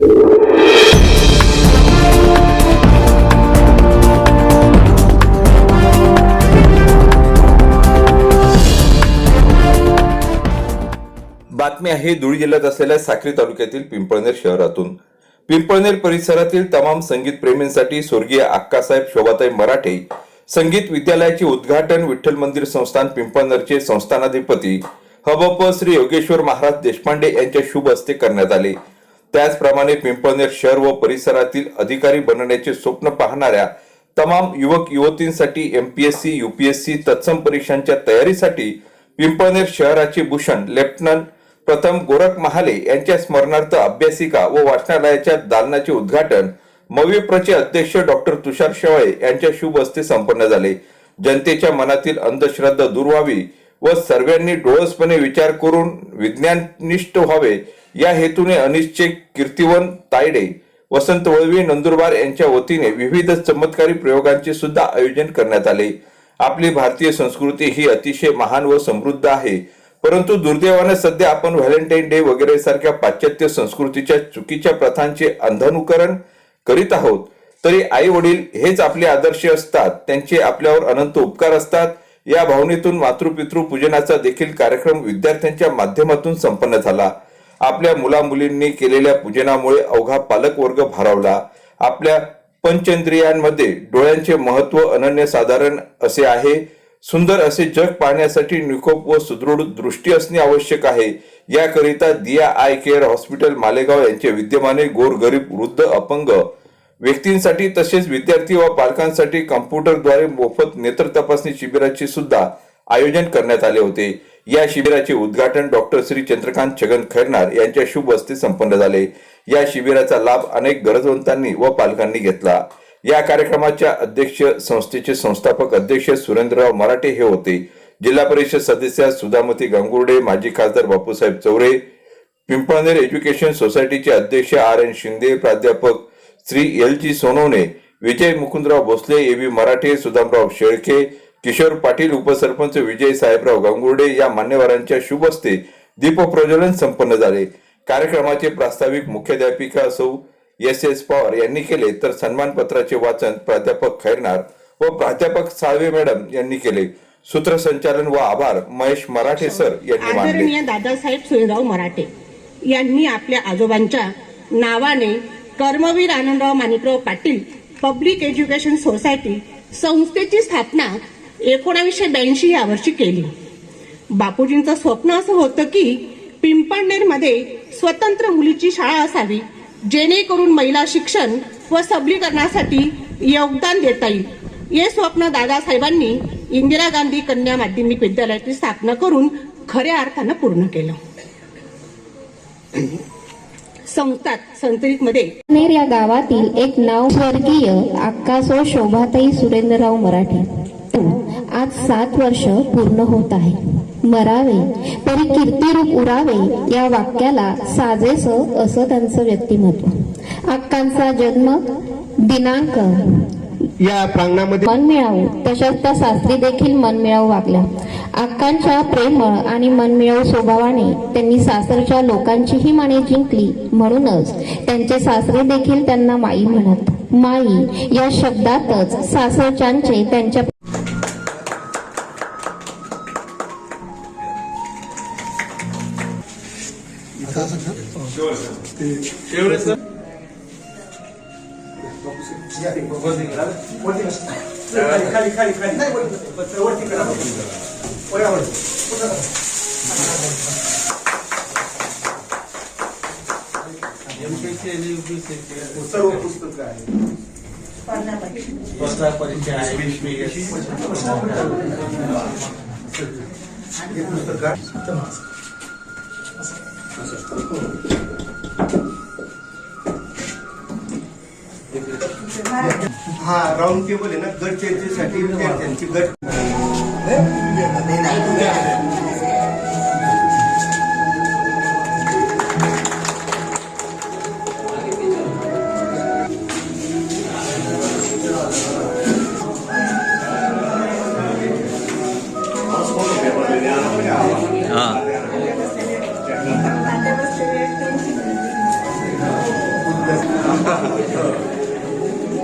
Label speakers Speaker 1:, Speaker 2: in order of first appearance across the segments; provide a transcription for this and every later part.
Speaker 1: बातमी आहे धुळे जिल्ह्यात असलेल्या साक्री तालुक्यातील पिंपळनेर शहरातून. पिंपळनेर परिसरातील तमाम संगीत प्रेमींसाठी स्वर्गीय अक्कासाहेब शोभाताई मराठे संगीत विद्यालयाचे उद्घाटन विठ्ठल मंदिर संस्थान पिंपळनेरचे संस्थानाधिपती हबप श्री योगेश्वर महाराज देशपांडे यांच्या शुभ हस्ते करण्यात आले. त्याचप्रमाणे पिंपळनेर शहर व परिसरातील अधिकारी बनण्याचे स्वप्न पाहणाऱ्या तमाम युवक युवतींसाठी एमपीएससी युपीएससी तत्सम परीक्षांच्या तयारीसाठी पिंपळनेर शहराचे भूषण लेफ्टनंट प्रथम गोरख महाले यांच्या स्मरणार्थ अभ्यासिका व वाचनालयाच्या दालनाचे उद्घाटन मविप्रचे अध्यक्ष डॉक्टर तुषार शेवाळे यांच्या शुभ हस्ते संपन्न झाले. जनतेच्या मनातील अंधश्रद्धा दूर व्हावी व सर्वांनी डोळसपणे विचार करून विज्ञाननिष्ठ व्हावे या हेतूने अनिश्चय कीर्तिवन तायडे वसंत वळवी नंदुरबार यांच्या वतीने विविध चमत्कारी प्रयोगांचे सुद्धा आयोजन करण्यात आले. आपली भारतीय संस्कृती ही अतिशय महान व समृद्ध आहे. परंतु दुर्दैवाने सध्या आपण व्हॅलेंटाईन डे वगैरे सारख्या पाश्चात्य संस्कृतीच्या चुकीच्या प्रथांचे अंधानुकरण करीत आहोत तरी आई वडील हेच आपले आदर्श असतात त्यांचे आपल्यावर अनंत उपकार असतात या भावनेतून मातृपितृ पूजनाचा देखील कार्यक्रम विद्यार्थ्यांच्या माध्यमातून संपन्न झाला. आपल्या मुलामुलींनी केलेल्या पूजनामुळे अवघा पालक वर्ग भारावला. आपल्या पंचेंद्रियांमध्ये डोळ्यांचे महत्त्व अनन्यसाधारण असे आहे. सुंदर असे जग पाहण्यासाठी निकोप व सुदृढ दृष्टी असणे आवश्यक आहे. याकरिता Diya eye care hospital Malegaon यांचे विद्यमाने गोरगरीब वृद्ध अपंग व्यक्तींसाठी तसेच विद्यार्थी व पालकांसाठी कम्प्युटरद्वारे मोफत नेत्र तपासणी शिबिराची सुद्धा आयोजन करण्यात आले होते. या शिबिराचे उद्घाटन डॉक्टर श्री चंद्रकांत छगन खैरनार यांच्या शुभ हस्ते संपन्न झाले. या शिबिराचा लाभ अनेक गरजवंतांनी व पालकांनी घेतला. या कार्यक्रमाच्या अध्यक्ष संस्थेचे संस्थापक अध्यक्ष सुरेंद्रराव मराठे हे होते. जिल्हा परिषद सदस्य सुधामती गांगुर्डे माजी खासदार बापूसाहेब चौरे पिंपळनेर एज्युकेशन सोसायटीचे अध्यक्ष आर एन शिंदे प्राध्यापक Shri L G Sonawane Vijay Mukundrao Bhosale A V Marathe Sudamrao Shelke Kishor Patil उपसरपंच विजय साहेबराव गांगुर्डे या मान्यवरांच्या शुभ हस्ते दीपप्रज्वलन संपन्न झाले. कार्यक्रमाचे प्रास्ताविक मुख्याध्यापिका सौ एस एस पवार यांनी केले तर सन्मानपत्राचे वाचन प्राध्यापक खैरनार व प्राध्यापक साळवे मॅडम यांनी केले. सूत्रसंचालन व आभार महेश मराठे सर यांनी मानले.
Speaker 2: आदरणीय दादासाहेब सुरेराव मराठे यांनी आपल्या आजोबांच्या नावाने Karmaveer Anandrao Manikrao Patil public education society संस्थेची स्थापना एकोणावीसशे ब्याऐंशी या वर्षी केली. बापूजींचं स्वप्न असं होतं की पिंपळनेरमध्ये स्वतंत्र मुलीची शाळा असावी जेणेकरून महिला शिक्षण व सबलीकरणासाठी योगदान देता येईल. हे स्वप्न दादासाहेबांनी इंदिरा गांधी कन्या माध्यमिक विद्यालयाची स्थापना करून खऱ्या अर्थानं पूर्ण केलं. संस्थात संतरितमध्ये
Speaker 3: मध्ये या गावातील एक नाववर्गीय अक्कासो शोभाताई सुरेंद्रराव मराठे. आज सात वर्ष पूर्ण होत आहे. मरावे तरी कीर्तिरूप उरावे या वाक्याला साजेस असं त्यांचं व्यक्तिमत्व. अक्कांचा जन्म दिनांक
Speaker 4: या प्रांगणामध्ये
Speaker 3: मनमिळावू तशाच त्या सासरी देखील मनमिळावू वागल्या. अक्कांच्या प्रेमळ आणि मनमिळावू स्वभावाने त्यांनी सासरच्या लोकांचीही मने जिंकली. म्हणूनच त्यांचे सासरे देखील त्यांना माई म्हणत. माई या शब्दातच सासरच्यांचे त्यांच्या
Speaker 4: सर्व पुस्तक आहे
Speaker 5: स्पर्धा परीक्षा आहे वेगवेगळ्या
Speaker 4: हे पुस्तक हा राऊंड टेबल आहे ना गट चर्चेसाठी विद्यार्थ्यांची गट. हा.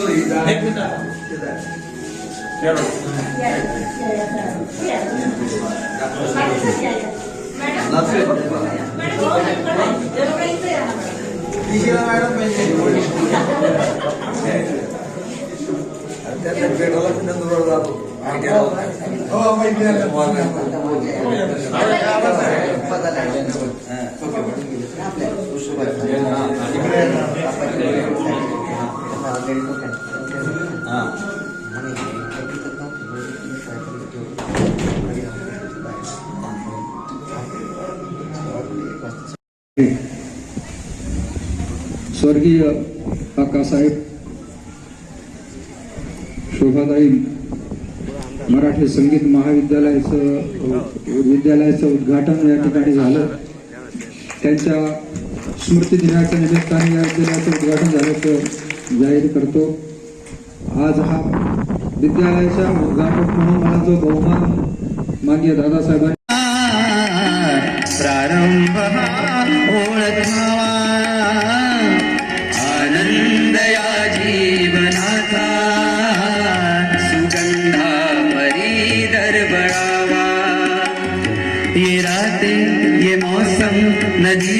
Speaker 6: स्वर्गीय बाळासाहेब शोभाताई मराठी संगीत महाविद्यालयाचं विद्यालयाचं उद्घाटन या ठिकाणी झालं. त्यांच्या स्मृती दिनाच्या निमित्ताने या विद्यालयाचं उद्घाटन झाल्याचं जाहीर करतो. आज हा विद्यालयाच्या उद्घाटक म्हणून मला जो बहुमान माननीय दादासाहेबांनी
Speaker 7: प्रारंभ
Speaker 8: надеюсь,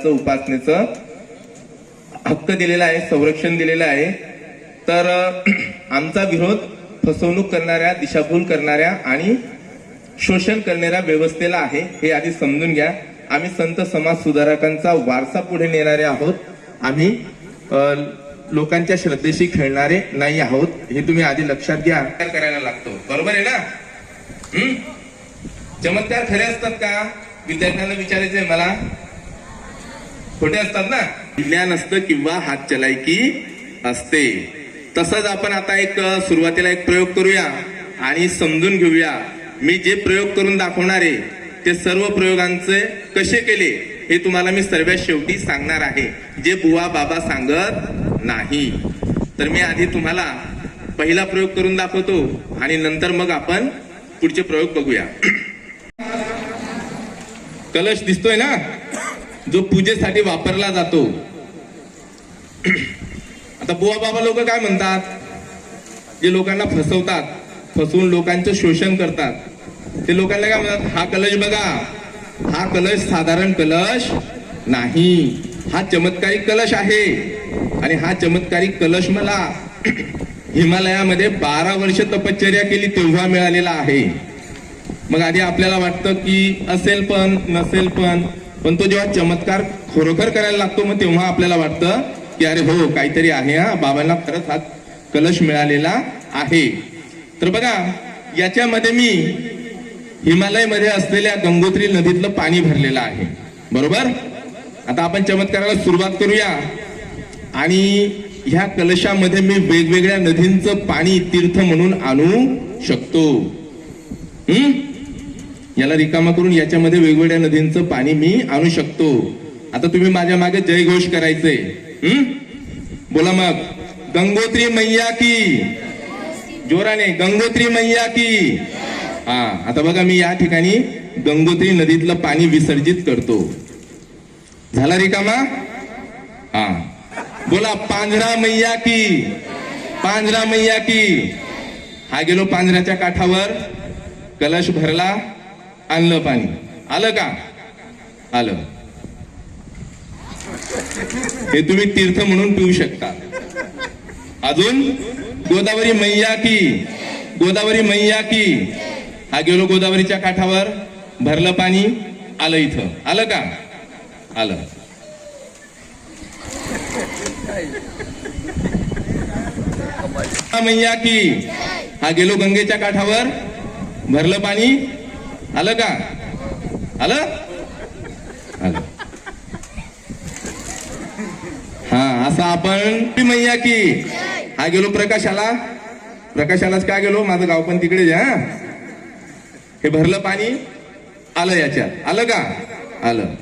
Speaker 8: देवाचं उपासनेचं हक्क दिलेला आहे संरक्षण दिलेलं आहे. तर आमचा विरोध फसवणूक करणाऱ्या दिशाभूल करणाऱ्या आणि शोषण करणाऱ्या व्यवस्थेला आहे हे आधी समजून घ्या. आम्ही संत समाज सुधारकांचा वारसा पुढे नेणारे आहोत. आम्ही लोकांच्या श्रद्धेशी खेळणारे नाही आहोत हे तुम्ही आधी लक्षात घ्या. करायला लागतो. बरोबर आहे ना? हम्म? चमत्कार खरे असतात का? विद्यार्थ्यांना विचारायचंय मला. खोटे असतात ना? ज्ञान असतं किंवा हात चलायकी असते. तसंच आपण आता एक सुरुवातीला एक प्रयोग करूया आणि समजून घेऊया. मी जे प्रयोग करून दाखवणार आहे ते सर्व प्रयोगांचे कसे केले हे तुम्हाला मी सर्वात शेवटी सांगणार आहे. जे बुवा बाबा सांगत नाही. तर मी आधी तुम्हाला पहिला प्रयोग करून दाखवतो आणि नंतर मग आपण पुढचे प्रयोग बघूया. कलश दिसतोय ना? जो पूजेसाठी वापरला जातो. आता बुवा बाबा लोक काय म्हणतात? जे लोकांना फसवतात फसवून लोकांचं शोषण करतात ते लोकांना काय म्हणतात? हा कलश बघा. हा कलश साधारण कलश नाही. हा चमत्कारिक कलश आहे. आणि हा चमत्कारिक कलश मला हिमालयामध्ये बारा वर्ष तपश्चर्या केली तेव्हा मिळालेला आहे. मग आधी आपल्याला वाटतं की असेल पण नसेल पण पण तो जेव्हा चमत्कार खरोखर करायला लागतो मग तेव्हा आपल्याला वाटतं की अरे हो काहीतरी आहे हा. बाबांना खरंच हा कलश मिळालेला आहे. तर बघा याच्यामध्ये मी हिमालयमध्ये असलेल्या गंगोत्री नदीतलं पाणी भरलेलं आहे. बरोबर? आता आपण चमत्काराला सुरुवात करूया. आणि ह्या कलशामध्ये मी वेगवेगळ्या नदींचं पाणी तीर्थ म्हणून आणू शकतो. हम्म याला रिकामा करून याच्यामध्ये वेगवेगळ्या नदींचं पाणी मी आणू शकतो. आता तुम्ही माझ्या मागे जयघोष करायचे. हम्म बोला मग. गंगोत्री मैया की. जोराने गंगोत्री मैया की. हा आता बघा मी या ठिकाणी गंगोत्री नदीतलं पाणी विसर्जित करतो. झाला रिकामा? हा. बोला पांझरा मैया की. पांझरा मैया की. हा गेलो पांझऱ्याच्या काठावर. कलश भरला. आणलं पाणी. आलं का? आलं. हे तुम्ही तीर्थ म्हणून पिऊ शकता. अजून? गोदावरी मैया की. गोदावरी मैया की. हा गेलो गोदावरीच्या काठावर. भरलं पाणी. आलं इथं. आलं का? आलं. मैया की. हा गेलो गंगेच्या काठावर. भरलं पाणी. आलं का आलं आलं हा असं आपण ती मैया की हा गेलो प्रकाशाला प्रकाशालाच का गेलो माझं गाव पण तिकडे हा हे भरलं पाणी आलं याच्यात आलं का आलं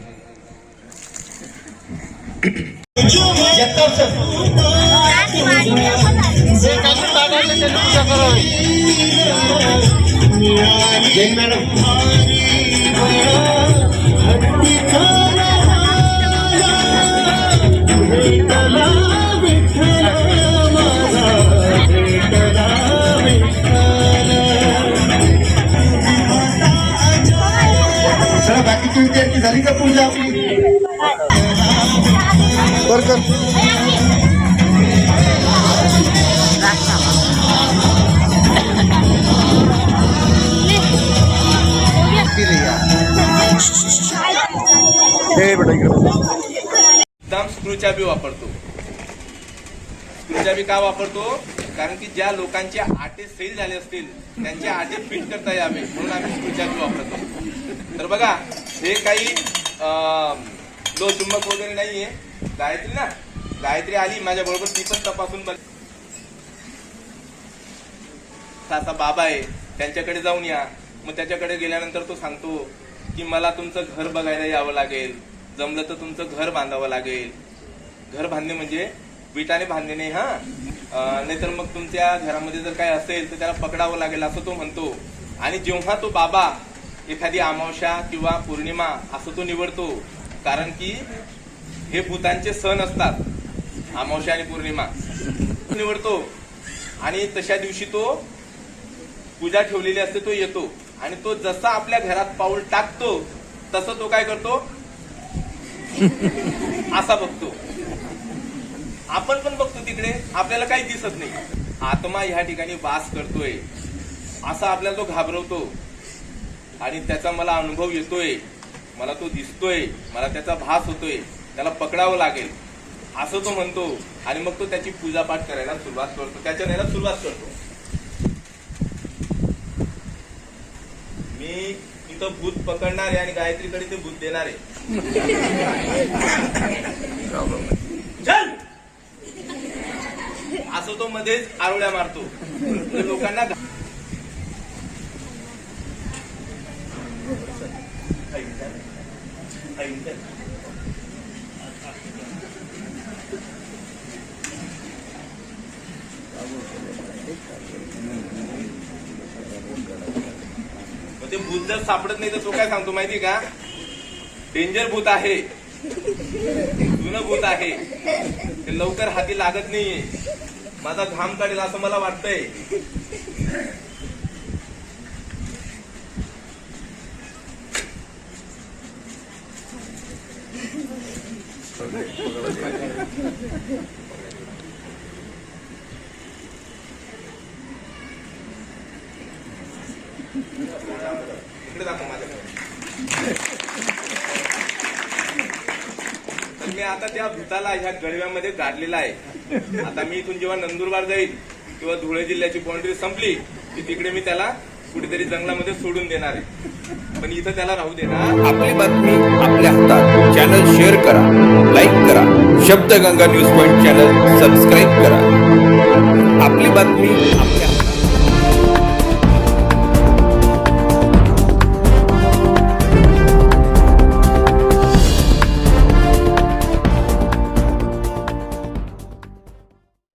Speaker 4: सर बाकीची विद्यार्थी झाली का पूजा आपली
Speaker 8: एकदम स्क्रूचाबी वापरतो. स्क्रूचाबी का वापरतो? कारण की ज्या लोकांचे आटे सेल झाले असतील त्यांचे आटे फिट करता यावे म्हणून आम्ही स्क्रूचाबी वापरतो. तर बघा हे काही लो चुंबक वगैरे नाहीये. गायत्री ना? गायत्री आली माझ्या बरोबर ती पण तपासून बघ. बाबा आहे त्यांच्याकडे जाऊन या. मग त्याच्याकडे गेल्यानंतर तो सांगतो की मला तुमचं घर बघायला यावं लागेल. जमलं तर तुमचं घर बांधावं लागेल. घर बांधणे म्हणजे विटाने बांधणे नाही हा नाहीतर मग तुमच्या घरामध्ये जर काय असेल तर त्याला पकडावं लागेल असं तो म्हणतो. आणि जेव्हा तो बाबा एखादी अमावस्या किंवा पौर्णिमा असं तो निवडतो कारण की हे भूतांचे सण असतात अमावस्या आणि पौर्णिमा. निवडतो. आणि तशा दिवशी तो पूजा ठेवलेली असते तो येतो. आणि तो जसा आपल्या घरात पाऊल टाकतो तसं तो काय करतो? असा बघतो. आपण पण बघतो तिकडे आपल्याला काही दिसत नाही. आत्मा ह्या ठिकाणी वास करतोय. असा आपल्याला तो घाबरवतो. आणि त्याचा मला अनुभव येतोय. मला तो दिसतोय. मला त्याचा भास होतोय. त्याला पकडावं लागेल. असं तो म्हणतो. आणि मग तो त्याची पूजापाठ करायला सुरुवात करतो. त्याच्या न्यायला सुरुवात करतो. मी इथं भूत पकडणार आहे आणि गायत्रीकडे ते भूत देणार. आहे चल! असं तो मध्येच आरोळ्या मारतो. लोकांना मग ते भूत जर सापडत नाही तर तो काय सांगतो माहिती का? डेंजर भूत आहे. जुनं भूत आहे. ते लवकर हाती लागत नाहीये. माझा घाम काढेल असं मला वाटतंय इकडे दाखव माझ्याकडे तर मी आता त्या भूताला ह्या गडव्यामध्ये गाडलेला आहे. आता मी इथून जेव्हा नंदुरबार जाईल किंवा धुळे जिल्ह्याची बाउंड्री संपली की तिकडे मी त्याला कुठेतरी जंगलामध्ये सोडून देणार आहे. पण इथं त्याला राहू देणार
Speaker 1: आपली बातमी आपल्या हातात. चॅनल शेअर करा लाईक करा. Shabdganga news point channel subscribe करा. आपली बातमी आपल्या